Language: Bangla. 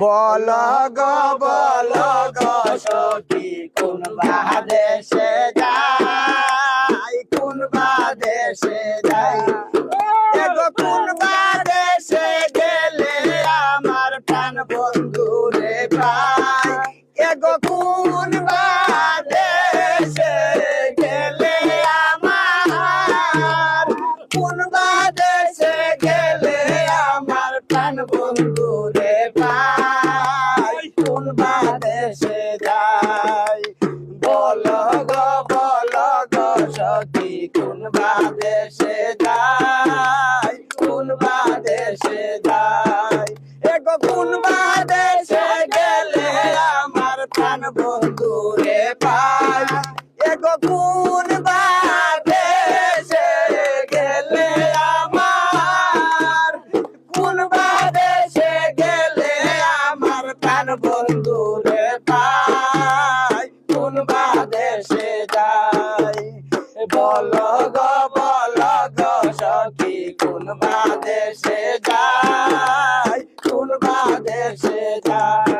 বল গো বল গো সখী কোন বাদেশে যাই কোন বাদেশে যাই এগো কোন বাদেশে গেলে আমার প্রাণ বন্ধু রে পাই এগো কোন বাদেশে গেলে আমার কোন বাদেশে গেলে আমার প্রাণ বন্ধু রে বাদেশে যাই, কোন বাদেশে যাই? এগো কোন বাদেশে গেলে আমার প্রাণ বন্ধু রে পাই। এগো কোন বাদেশে গেলে আমার কোন বাদেশে গেলে আমার প্রাণ বন্ধু রে পাই। কোন বাদেশে যাই? বল গো কোন বাদেশে যায় কোন বাদেশে যায়।